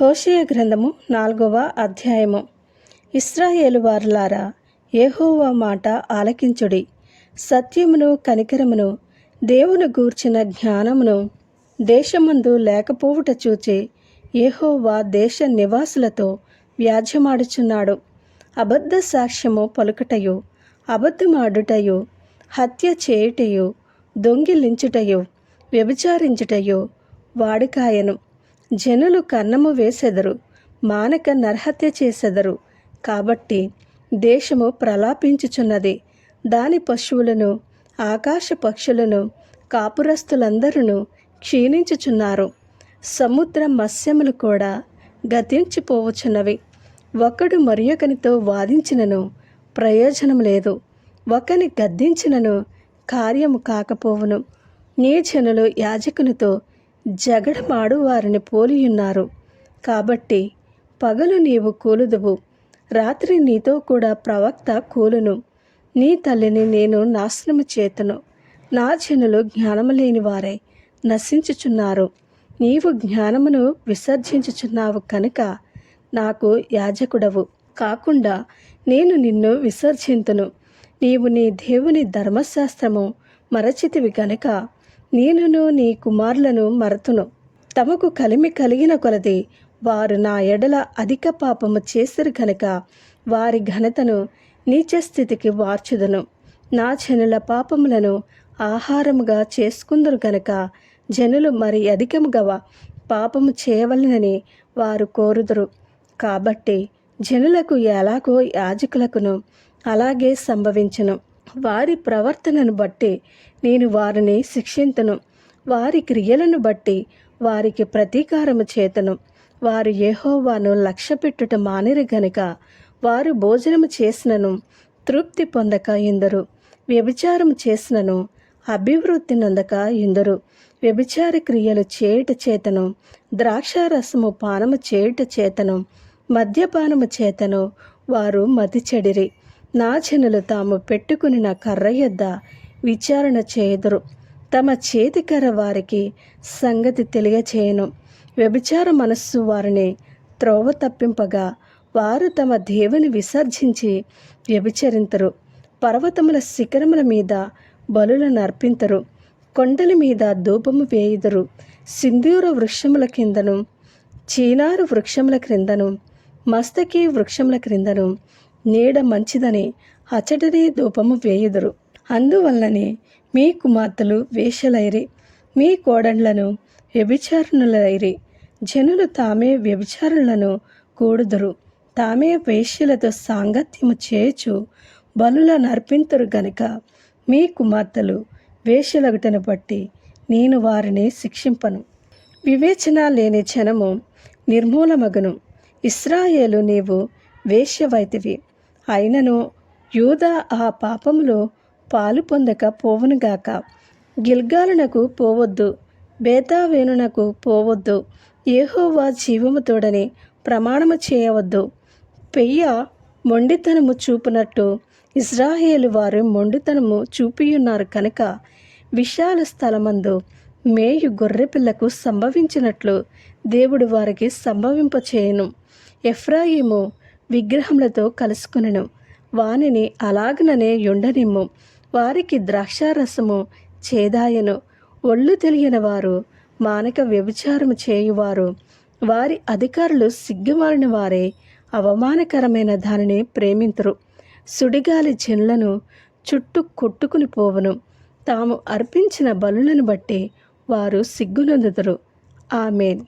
హోషయ గ్రంథము నాలుగవ అధ్యాయము. ఇస్రాయేలు వారులారా ఏహోవా మాట ఆలకించుడి. సత్యమును కనికరమును దేవుని గూర్చిన జ్ఞానమును దేశమందు లేకపోవుట చూచి ఏహోవా దేశ నివాసులతో వ్యాధ్యమాడుచున్నాడు అబద్ధ సాక్ష్యము పలుకటయు అబద్ధమాడుటయు హత్య చేయుటయు దొంగిలించుటయు వ్యభిచారించుటయు వాడుకాయను. జనులు కన్నము వేసెదరు మానక నరహత్య చేసెదరు. కాబట్టి దేశము ప్రలాపించుచున్నది. దాని పశువులను ఆకాశ పక్షులను కాపురస్తులందరూ క్షీణించుచున్నారు. సముద్ర మత్స్యములు కూడా గతించిపోవచ్చున్నవి. ఒకడు మరొకనితో వాదించినను ప్రయోజనం లేదు. ఒకని గద్దించినను కార్యము కాకపోవును. నీ జనులు యాజకునితో జగడమాడు వారిని పోలియున్నారు. కాబట్టి పగలు నీవు కూలుదువు. రాత్రి నీతో కూడా ప్రవక్త కూలును. నీ తల్లిని నేను నాశనము చేతను. నా జనులు జ్ఞానము లేని వారై నశించుచున్నారు. నీవు జ్ఞానమును విసర్జించుచున్నావు కనుక నాకు యాజకుడవు. కాకుండా నేను నిన్ను విసర్జింతును. నీవు నీ దేవుని ధర్మశాస్త్రము మరచితివి కనుక నేనును నీ కుమారులను మరతును. తమకు కలిమి కలిగిన కొలది వారు నా ఎడల అధిక పాపము చేసిరు కనుక వారి ఘనతను నీచ స్థితికి వార్చుదును. నా జనుల పాపములను ఆహారముగా చేసుకుందరు కనుక జనులు మరి అధికముగా పాపము చేయవలనని వారు కోరుదురు. కాబట్టి జనులకు ఎలాగో యాజకులకును అలాగే సంభవించను. వారి ప్రవర్తనను బట్టి నేను వారిని శిక్షింతను. వారి క్రియలను బట్టి వారికి ప్రతీకారము చేతను. వారు యెహోవాను లక్ష్యపెట్టుట మానిరి గనుక వారు భోజనము చేసినను తృప్తి పొందక ఎందరు వ్యభిచారము చేసినను అభివృద్ధి నొందక ఎందరు వ్యభిచార క్రియలు చేయుట చేతను ద్రాక్షారసము పానము చేయుట చేతను మద్యపానము చేతను వారు మతి చెడిరి నా జనులు తాము పెట్టుకుని నా కర్ర యొద్ద విచారణ చేయుదురు. తమ చేతికర వారికి సంగతి తెలియచేయను. వ్యభిచార మనస్సు వారిని త్రోవ తప్పింపగా వారు తమ దేవుని విసర్జించి వ్యభిచరింతరు. పర్వతముల శిఖరముల మీద బలులను అర్పింతరు. కొండల మీద ధూపము వేయుదురు. సింధూర వృక్షముల కిందను చీనారు వృక్షముల క్రిందను మస్తకి వృక్షముల క్రిందను నీడ మంచిదని అచ్చటనే ధూపము వేయుదురు. అందువల్లనే మీ కుమార్తెలు వేషలైరి మీ కోడండ్లను వ్యభిచారణులైరి. జనులు తామే వ్యభిచారులను కూడుదురు. తామే వేష్యలతో సాంగత్యము చేయుచు బలుల నర్పింతురు గనుక మీ కుమార్తెలు వేషలగుటను బట్టి నేను వారిని శిక్షింపను. వివేచన లేని జనము నిర్మూలమగును. ఇస్రాయేలు నీవు వేశ్యవైతివి. అయినను యూద ఆ పాపములో పాలు పొందక పోవునుగాక. గిల్గాలునకు పోవద్దు బేతావేనునకు పోవద్దు. ఏహోవా జీవముతోడని ప్రమాణము చేయవద్దు. పెయ్య మొండితనము చూపునట్టు ఇజ్రాయేలు వారు మొండితనము చూపియున్నారు కనుక విశాల స్థలమందు మేయు గొర్రెపిల్లకు సంభవించినట్లు దేవుడు వారికి సంభవింపచేయను. ఎఫ్రాయిము విగ్రహములతో కలుసుకునను. వానిని అలాగననే ఉండనిమ్ము వారికి ద్రాక్షారసము చేదాయను. ఒళ్ళు తెలియని వారు మానక వ్యభిచారము చేయువారు. వారి అధికారులు సిగ్గుమారిన వారే అవమానకరమైన దానిని ప్రేమింతురు. సుడిగాలి జనులను చుట్టూ కొట్టుకుని పోవును. తాము అర్పించిన బలులను బట్టి వారు సిగ్గునందుదురు. ఆమెన్.